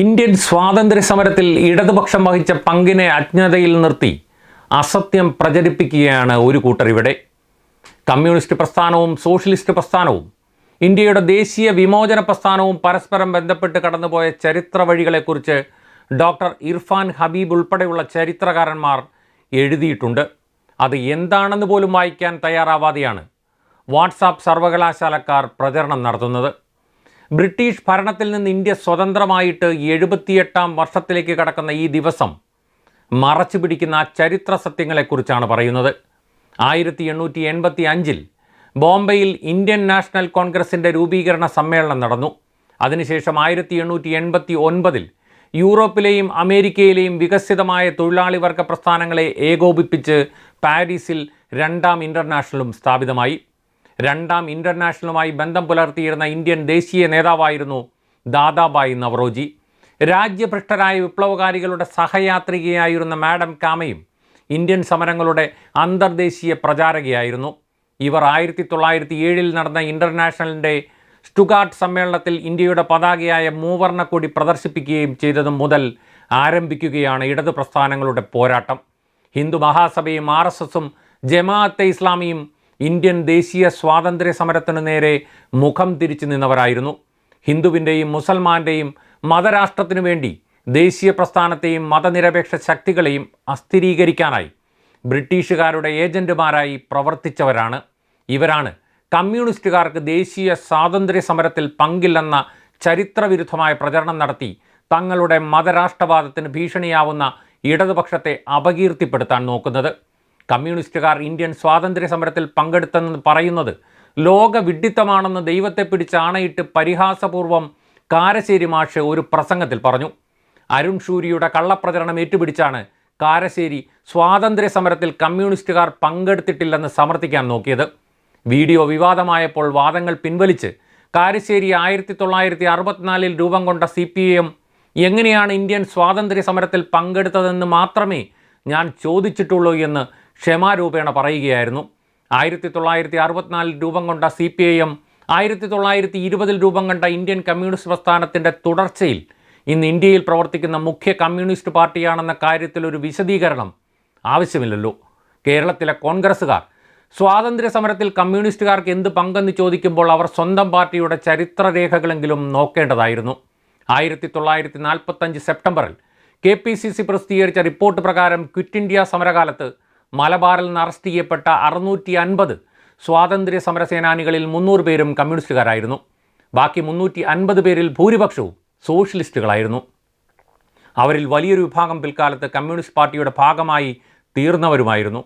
Indian സ്വാതന്ത്ര്യ സമരത്തിൽ ഇടതുപക്ഷം വഹിച്ച പങ്കിനെ അജ്ഞതയിൽ നിർത്തി അസത്യം പ്രചരിപ്പിക്കുകയാണ് ഒരു കൂട്ടർ ഇവിടെ. കമ്മ്യൂണിസ്റ്റ് പ്രസ്ഥാനവും സോഷ്യലിസ്റ്റ് പ്രസ്ഥാനവും ഇന്ത്യയുടെ ദേശീയ വിമോചന പ്രസ്ഥാനവും പരസ്പരം ബന്ധപ്പെട്ട് കടന്നുപോയ ചരിത്ര വഴികളെക്കുറിച്ച് ഡോക്ടർ ഇർഫാൻ ഹബീബ് ഉൾപ്പെടെയുള്ള ചരിത്രകാരന്മാർ എഴുതിയിട്ടുണ്ട്. അത് എന്താണെന്ന് പോലും വായിക്കാൻ തയ്യാറാവാതെയാണ് വാട്സാപ്പ് സർവകലാശാലക്കാർ പ്രചരണം നടത്തുന്നത്. ബ്രിട്ടീഷ് ഭരണത്തിൽ നിന്ന് ഇന്ത്യ സ്വതന്ത്രമായിട്ട് എഴുപത്തിയെട്ടാം വർഷത്തിലേക്ക് കടക്കുന്ന ഈ ദിവസം മറച്ചു പിടിക്കുന്ന ചരിത്ര സത്യങ്ങളെക്കുറിച്ചാണ് പറയുന്നത്. ആയിരത്തി എണ്ണൂറ്റി എൺപത്തി അഞ്ചിൽ ബോംബെയിൽ ഇന്ത്യൻ നാഷണൽ കോൺഗ്രസിന്റെ രൂപീകരണ സമ്മേളനം നടന്നു. അതിനുശേഷം ആയിരത്തി എണ്ണൂറ്റി എൺപത്തി ഒൻപതിൽ യൂറോപ്പിലെയും അമേരിക്കയിലെയും വികസിതമായ തൊഴിലാളി വർഗ പ്രസ്ഥാനങ്ങളെ ഏകോപിപ്പിച്ച് പാരീസിൽ രണ്ടാം ഇന്റർനാഷണലും സ്ഥാപിതമായി. രണ്ടാം ഇന്റർനാഷണലുമായി ബന്ധം പുലർത്തിയിരുന്ന ഇന്ത്യൻ ദേശീയ നേതാവായിരുന്നു ദാദാബായി നവറോജി. രാജ്യഭ്രഷ്ടരായ വിപ്ലവകാരികളുടെ സഹയാത്രികയായിരുന്ന മാഡം കാമയും ഇന്ത്യൻ സമരങ്ങളുടെ അന്തർദേശീയ പ്രചാരകയായിരുന്നു. ഇവർ ആയിരത്തി തൊള്ളായിരത്തി ഏഴിൽ നടന്ന ഇന്റർനാഷണലിന്റെ സ്റ്റുഗാർട്ട് സമ്മേളനത്തിൽ ഇന്ത്യയുടെ പതാകയായ മൂവർണ കൊടി പ്രദർശിപ്പിക്കുകയും ചെയ്തതു മുതൽ ആരംഭിക്കുകയാണ് ഇടതു പ്രസ്ഥാനങ്ങളുടെ പോരാട്ടം. ഹിന്ദു മഹാസഭയും ആർ എസ് എസും ജമാഅത്തെ ഇസ്ലാമിയും ഇന്ത്യൻ ദേശീയ സ്വാതന്ത്ര്യ സമരത്തിനു നേരെ മുഖം തിരിച്ചു നിന്നവരായിരുന്നു. ഹിന്ദുവിന്റെയും മുസൽമാന്റെയും മതരാഷ്ട്രത്തിനു വേണ്ടി ദേശീയ പ്രസ്ഥാനത്തെയും മതനിരപേക്ഷ ശക്തികളെയും അസ്ഥിരീകരിക്കാനായി ബ്രിട്ടീഷുകാരുടെ ഏജന്റുമാരായി പ്രവർത്തിച്ചവരാണ്. ഇവരാണ് കമ്മ്യൂണിസ്റ്റുകാർക്ക് ദേശീയ സ്വാതന്ത്ര്യ സമരത്തിൽ പങ്കില്ലെന്ന ചരിത്രവിരുദ്ധമായ പ്രചരണം നടത്തി തങ്ങളുടെ മതരാഷ്ട്രവാദത്തിന് ഭീഷണിയാവുന്ന ഇടതുപക്ഷത്തെ അപകീർത്തിപ്പെടുത്താൻ നോക്കുന്നത്. കമ്മ്യൂണിസ്റ്റുകാർ ഇന്ത്യൻ സ്വാതന്ത്ര്യ സമരത്തിൽ പങ്കെടുത്തെന്ന് പറയുന്നത് ലോക വിഡ്ഢിത്തമാണെന്ന് ദൈവത്തെ പിടിച്ച് ആണയിട്ട് പരിഹാസപൂർവം കാരശ്ശേരി മാഷ് ഒരു പ്രസംഗത്തിൽ പറഞ്ഞു. അരുൺ ഷൂരിയുടെ കള്ളപ്രചരണം ഏറ്റുപിടിച്ചാണ് കാരശ്ശേരി സ്വാതന്ത്ര്യ സമരത്തിൽ കമ്മ്യൂണിസ്റ്റുകാർ പങ്കെടുത്തിട്ടില്ലെന്ന് സമർത്ഥിക്കാൻ നോക്കിയത്. വീഡിയോ വിവാദമായപ്പോൾ വാദങ്ങൾ പിൻവലിച്ച് കാരശ്ശേരി ആയിരത്തി തൊള്ളായിരത്തി അറുപത്തിനാലിൽ രൂപം കൊണ്ട സി പി എം എങ്ങനെയാണ് ഇന്ത്യൻ സ്വാതന്ത്ര്യ സമരത്തിൽ പങ്കെടുത്തതെന്ന് മാത്രമേ ഞാൻ ചോദിച്ചിട്ടുള്ളൂ എന്ന് ക്ഷമാരൂപേണ പറയുകയായിരുന്നു. ആയിരത്തി തൊള്ളായിരത്തി അറുപത്തിനാലിൽ രൂപം കൊണ്ട സി പി ഐ എം ആയിരത്തി തൊള്ളായിരത്തി ഇരുപതിൽ രൂപം കണ്ട ഇന്ത്യൻ കമ്മ്യൂണിസ്റ്റ് പ്രസ്ഥാനത്തിന്റെ തുടർച്ചയിൽ ഇന്ന് ഇന്ത്യയിൽ പ്രവർത്തിക്കുന്ന മുഖ്യ കമ്മ്യൂണിസ്റ്റ് പാർട്ടിയാണെന്ന കാര്യത്തിൽ ഒരു വിശദീകരണം ആവശ്യമില്ലല്ലോ. കേരളത്തിലെ കോൺഗ്രസ്സുകാർ സ്വാതന്ത്ര്യ സമരത്തിൽ കമ്മ്യൂണിസ്റ്റുകാർക്ക് എന്ത് പങ്കെന്ന് ചോദിക്കുമ്പോൾ അവർ സ്വന്തം പാർട്ടിയുടെ ചരിത്രരേഖകളെങ്കിലും നോക്കേണ്ടതായിരുന്നു. ആയിരത്തി തൊള്ളായിരത്തി നാൽപ്പത്തഞ്ച് സെപ്റ്റംബറിൽ കെ പി സി സി പ്രസിദ്ധീകരിച്ച റിപ്പോർട്ട് പ്രകാരം ക്വിറ്റ് ഇന്ത്യ സമരകാലത്ത് മലബാറിൽ നിന്ന് അറസ്റ്റ് ചെയ്യപ്പെട്ട അറുന്നൂറ്റി അൻപത് സ്വാതന്ത്ര്യ സമരസേനാനികളിൽ മുന്നൂറ് പേരും കമ്മ്യൂണിസ്റ്റുകാരായിരുന്നു. ബാക്കി മുന്നൂറ്റി അൻപത് പേരിൽ ഭൂരിപക്ഷവും സോഷ്യലിസ്റ്റുകളായിരുന്നു. അവരിൽ വലിയൊരു വിഭാഗം പിൽക്കാലത്ത് കമ്മ്യൂണിസ്റ്റ് പാർട്ടിയുടെ ഭാഗമായി തീർന്നവരുമായിരുന്നു.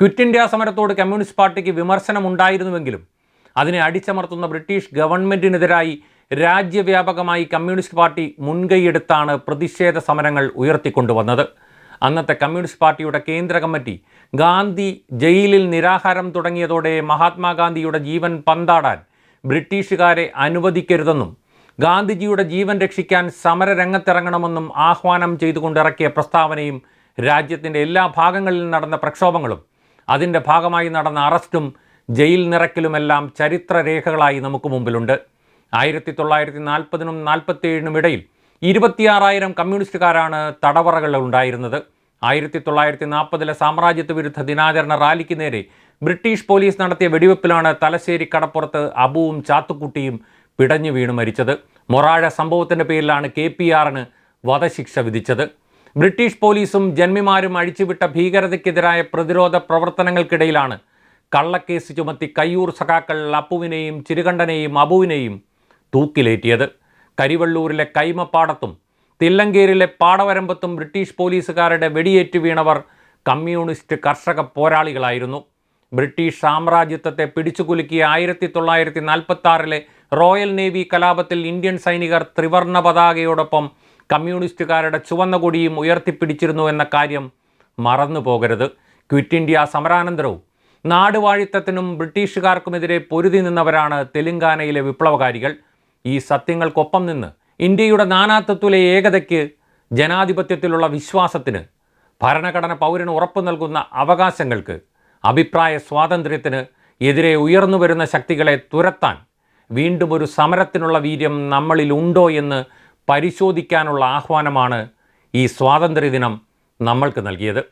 ക്വിറ്റ് ഇന്ത്യ സമരത്തോട് കമ്മ്യൂണിസ്റ്റ് പാർട്ടിക്ക് വിമർശനമുണ്ടായിരുന്നുവെങ്കിലും അതിനെ അടിച്ചമർത്തുന്ന ബ്രിട്ടീഷ് ഗവൺമെന്റിനെതിരായി രാജ്യവ്യാപകമായി കമ്മ്യൂണിസ്റ്റ് പാർട്ടി മുൻകൈയെടുത്താണ് പ്രതിഷേധ സമരങ്ങൾ ഉയർത്തിക്കൊണ്ടുവന്നത്. അന്നത്തെ കമ്മ്യൂണിസ്റ്റ് പാർട്ടിയുടെ കേന്ദ്ര കമ്മിറ്റി ഗാന്ധി ജയിലിൽ നിരാഹാരം തുടങ്ങിയതോടെ മഹാത്മാഗാന്ധിയുടെ ജീവൻ പന്താടാൻ ബ്രിട്ടീഷുകാരെ അനുവദിക്കരുതെന്നും ഗാന്ധിജിയുടെ ജീവൻ രക്ഷിക്കാൻ സമരരംഗത്തിറങ്ങണമെന്നും ആഹ്വാനം ചെയ്തുകൊണ്ടിറക്കിയ പ്രസ്താവനയും രാജ്യത്തിന്റെ എല്ലാ ഭാഗങ്ങളിൽ നടന്ന പ്രക്ഷോഭങ്ങളും അതിന്റെ ഭാഗമായി നടന്ന അറസ്റ്റും ജയിൽ നിറയ്ക്കലുമെല്ലാം ചരിത്രരേഖകളായി നമുക്ക് മുമ്പിലുണ്ട്. ആയിരത്തി തൊള്ളായിരത്തി നാൽപ്പതിനും നാൽപ്പത്തേഴിനും ഇടയിൽ ഇരുപത്തിയാറായിരം കമ്മ്യൂണിസ്റ്റുകാരാണ് തടവറകളിൽ ഉണ്ടായിരുന്നത്. ആയിരത്തി തൊള്ളായിരത്തി നാൽപ്പതിലെ സാമ്രാജ്യത്വ വിരുദ്ധ ദിനാചരണ റാലിക്ക് നേരെ ബ്രിട്ടീഷ് പോലീസ് നടത്തിയ വെടിവെപ്പിലാണ് തലശ്ശേരി കടപ്പുറത്ത് അബുവും ചാത്തുക്കുട്ടിയും പിടഞ്ഞു വീണു മരിച്ചത്. മൊറാഴ സംഭവത്തിന്റെ പേരിലാണ് കെ പി ആറിന് വധശിക്ഷ വിധിച്ചത്. ബ്രിട്ടീഷ് പോലീസും ജന്മിമാരും അഴിച്ചുവിട്ട ഭീകരതയ്ക്കെതിരായ പ്രതിരോധ പ്രവർത്തനങ്ങൾക്കിടയിലാണ് കള്ളക്കേസ് ചുമത്തി കയ്യൂർ സഖാക്കൾ അപ്പുവിനെയും ചിരുകണ്ഠനെയും അബുവിനെയും തൂക്കിലേറ്റിയത്. കരിവള്ളൂരിലെ കൈമപ്പാടത്തും തില്ലങ്കേരിലെ പാടവരമ്പത്തും ബ്രിട്ടീഷ് പോലീസുകാരുടെ വെടിയേറ്റ് വീണവർ കമ്മ്യൂണിസ്റ്റ് കർഷക പോരാളികളായിരുന്നു. ബ്രിട്ടീഷ് സാമ്രാജ്യത്വത്തെ പിടിച്ചുകുലുക്കിയ ആയിരത്തി തൊള്ളായിരത്തി നാൽപ്പത്തി റോയൽ നേവി കലാപത്തിൽ ഇന്ത്യൻ സൈനികർ ത്രിവർണ പതാകയോടൊപ്പം കമ്മ്യൂണിസ്റ്റുകാരുടെ ചുവന്ന കൊടിയും ഉയർത്തിപ്പിടിച്ചിരുന്നു എന്ന കാര്യം മറന്നു പോകരുത് ക്വിറ്റ് ഇന്ത്യ സമരാനന്തരവും നാടുവാഴിത്തത്തിനും ബ്രിട്ടീഷുകാർക്കുമെതിരെ പൊരുതി നിന്നവരാണ് തെലുങ്കാനയിലെ വിപ്ലവകാരികൾ. ഈ സത്യങ്ങൾക്കൊപ്പം നിന്ന് ഇന്ത്യയുടെ നാനാത്വത്തിലെ ഏകതയ്ക്ക് ജനാധിപത്യത്തിലുള്ള വിശ്വാസത്തിന് ഭരണഘടന പൗരന് ഉറപ്പു നൽകുന്ന അവകാശങ്ങൾക്ക് അഭിപ്രായ സ്വാതന്ത്ര്യത്തിന് എതിരെ ഉയർന്നു വരുന്ന ശക്തികളെ തുരത്താൻ വീണ്ടും ഒരു സമരത്തിനുള്ള വീര്യം നമ്മളിൽ ഉണ്ടോ എന്ന് പരിശോധിക്കാനുള്ള ആഹ്വാനമാണ് ഈ സ്വാതന്ത്ര്യദിനം നമ്മൾക്ക് നൽകിയത്.